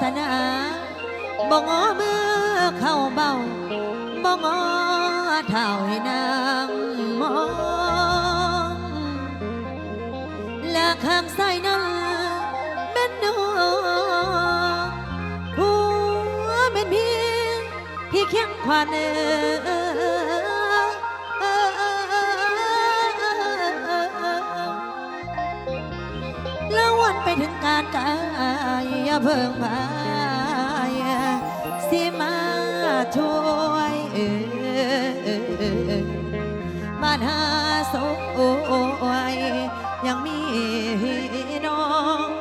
สนาบ่งอมือเข้าเบาบ่งอเท่าให้นางมองลาข้างซ้านั้นแม่นน้องหัวเป็นพี่พี่เคียงขวานเออานกายอย่าเพิ่งพายสิมาช่วยบ้านหาสวยยังมีน้อง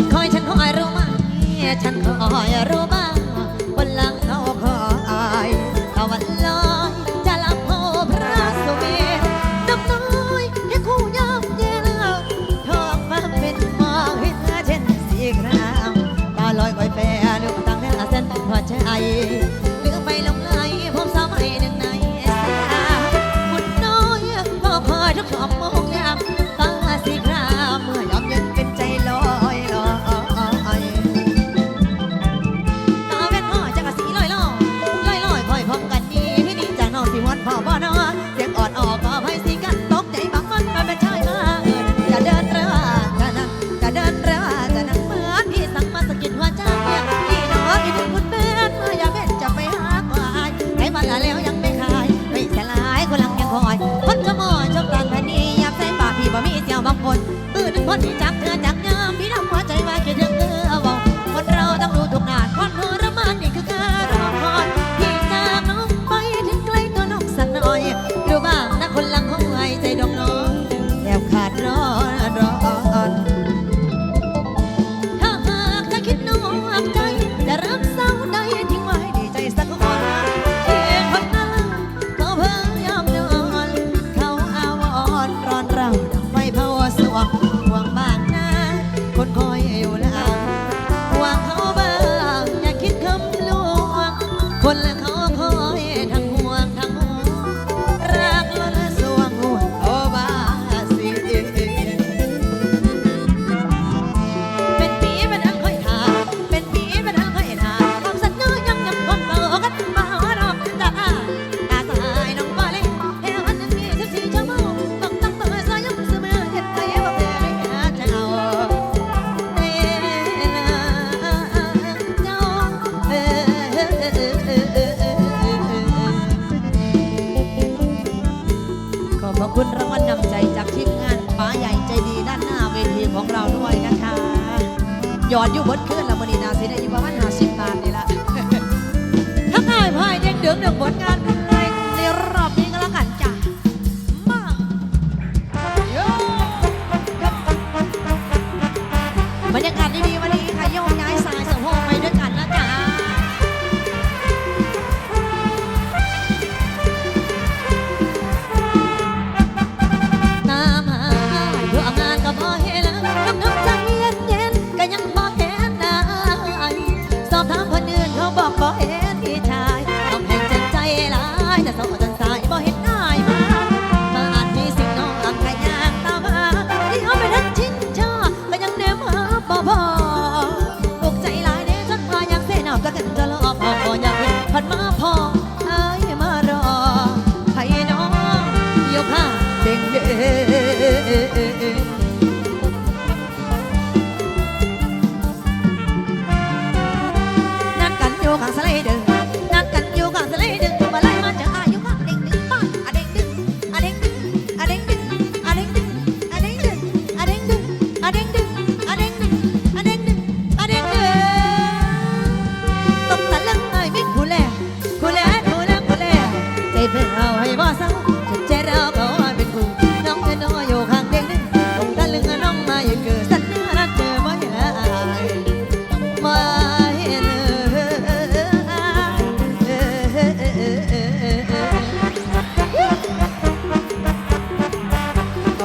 ฉันคอย ฉันคอยรู้ไหม ฉันคอยรู้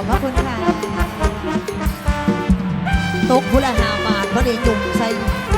พระคุณค่ะตกผู้ละห้าบาทพอดีจุ่มใส่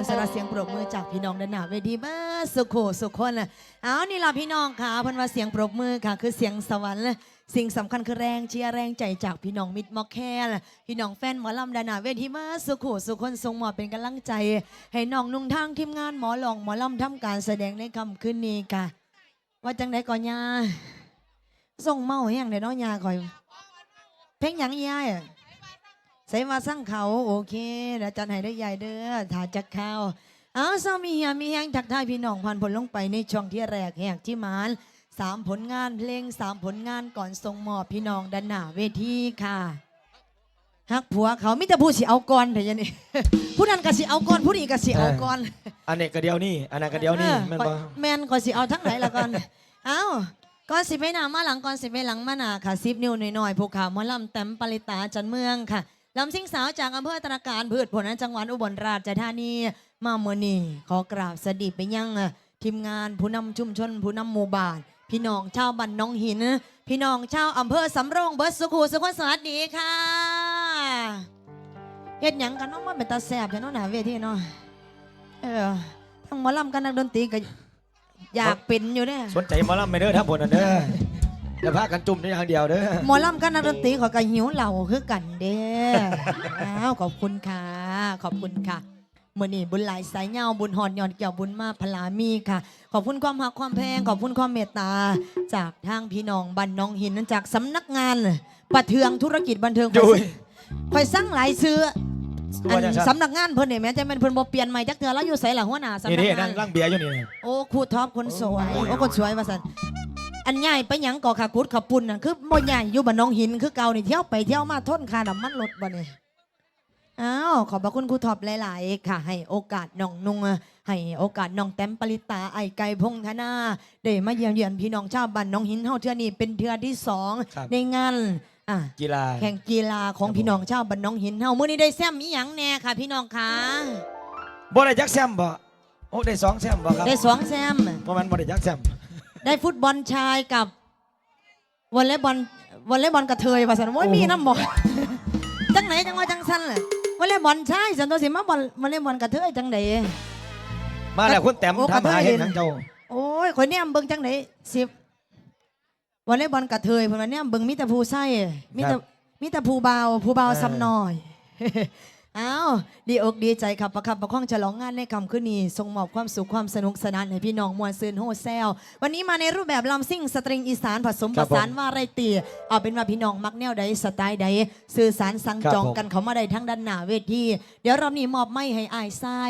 คุณสำหรับเสียงปรบมือจากพี่น้องด้านหน้าเวทีเบอร์สุขโขสุขคนน่ะเอานี่ล่ะพี่น้องค่ะพันว่าเสียงปรบมือค่ะ คือเสียงสวรรค์เลยสิ่งสำคัญคือแรงเชียร์แรงใจจากพี่น้องมิตรมอคแคลพี่น้องแฟนหมอลำดานหนาเวทีเบอร์สุขโขสุคนทรงหมอบเป็นกำลังใจ ให้น้องนุ่งทางทีมงานหมอหลองหมอลำทำการแสดงในค่ำคืนนี้ค่ะ ว่าจังไดก่อนยาส่งเมาแห้งเดี๋ยวน้องยาคอย เพลงหยังยายอะ ใส่มาสั่งเขาโอเคเดี๋ยวจัดให้ได้ใหญ่เด้อถ่าจักข้าวเอาซามีเฮียมีแห้งทักทายพี่น้องพันผลลงไปในช่วงที่แรกแหกที่หมานสามผลงานเพลงสามผลงานก่อนส่งมอบพี่น้องด้านหน้าเวทีค่ะฮักผัวเขามิแต่ผู้สิเอาก่อนเถอะยันนี่ผู้นั้นก็สิเอาก่อนผู้นี้ก็สิเอาก่อนอันนี้ก็เดียวนี่อันนั้นก็เดียวนี่แม่นบ่เออแมนก่อนสิเอาทั้งไหนละก่อนเอ้าก่อนสิไปหน้ามาหลังก่อนสิไปหลังมาหน้าค่ะซิบนิ้วหน่อยๆภูเขาหมอลำแต้มปริตาจันเมืองค่ะ ลำซิ่งสาวจากอำเภอตรการพืชผลนจังหวัดอุบลราชธานีมาเมื่อนี้ขอกราบสวัสดีไปยังอะทีมงานผู้นำชุมชนผู้นำหมู่บ้าน พี่น้องชาวบ้านน้องหิน พี่น้องชาวอำเภอสำโรงเบิร์ดสุขูสุขสวัสดีค่ะเฮ็ดหยังกันน้องมาเป็นตาแสบจะเน้องหนาเวทีเนาะเออทั้งหมอลำกันนักดนตรีก็อยากเป็นอยู่เนี่ยสนใจหมอลำไม่เด้อทั้งหมดนั่นเด้อ อย่าพากันจุ่มในอย่างเดียวเด้อหมอลำกันนักดนตรีเขอก็หิวเหล่าคือกันเด้ออ้าวขอบคุณค่ะ ขอบคุณค่ะมื่อนี้บุญหลายสายเงาบุญหอนยอนเกี่ยวบุญมาพลามีค่ะ ขอบคุณความหักความแพงขอบคุณความเมตตา จากทางพี่น้องบันน้องหินจากสำนักงานประเทืองธุรกิจบันเทิงยุ้ยคอยสั่งหลายซื้อคืออัว่าจังซั่นนสำนักงานเพิ่นเนี่ยแม้จะเป็นเพิ่นบ่เปลี่ยนใหม่จักเทื่อแล้วอยู่ไสล่ะหัวหน้าสำนี่นักนี่งานั่นงร่างเบียร์อยู่นี่โอ้ครูท็อปคนสวยโอ้คนสวยว่าซั่น อันใหญ่ไปหยังก่อขากุดขับปุ่นน่ะคือบ่ใหญ่อยู่บ้านน้องหินคือเก่านี่เที่ยวไปเที่ยวมาทนค่าน้ำมันรถบ่นี่อ้าวขอบพระคุณครูท็อปหลาย ๆ ค่ะ ให้โอกาสน้องนุ่งให้โอกาสน้องแต้มปริตาไอไก่พงธนาได้มาเยี่ยมเยือนพี่น้องชาวบ้านน้องหินเฮาเทื่อนี้เป็นเทื่อที่สองครับ ในงานอะ กีฬา แข่งกีฬาของพี่น้องชาวบ้านน้องหินเฮามื้อนี้ได้แซมอีหยังแน่ค่ะ พี่น้องคะบ่ได้จักแซมบ่โอ้ได้สองแซมบ่ครับได้สองแซมบ่แมันบ่ได้จักแซม ได้ฟุตบอลชายกับวอลเลย์บอลวอลเลย์บอลกระเทยว่าสันโอ้ยมีน้ำหมดจังไหนจังว่าจังสันเลยวอลเลย์บอลชายสันตัวสิมาบอลวอลเลย์บอลกระเทยจังไหนมาแล้วคุณแต้มโอ้ทำหาขอโทษเห็นเลยทางเจ้าโอ้ยคนเนี้ยเบิ่งจังไหนสิบวอลเลย์บอลกระเทยเพิ่นว่าเนี่ยเบิ่งมีแต่ผู้ไส้มีแต่มีแต่ผู้เบาผู้เบาซ้ำน้อย อ้าวดีอกดีใจครับประคับประคองฉลองงานในคำคืนนี้ทรงมอบความสุขความสนุกสนานให้พี่น้องมวลซืนโฮแซล วันนี้มาในรูปแบบลำซิ่งสตริงอีสานผสมผสานว่าไรตีเอาเป็นว่าพี่น้องมักแนวใดสไตล์ใดสื่อสารสั่งจองกันเขามาได้ทั้งด้านหน้าเวทีเดี๋ยวรอบนี้มอบไม่ให้อายไส้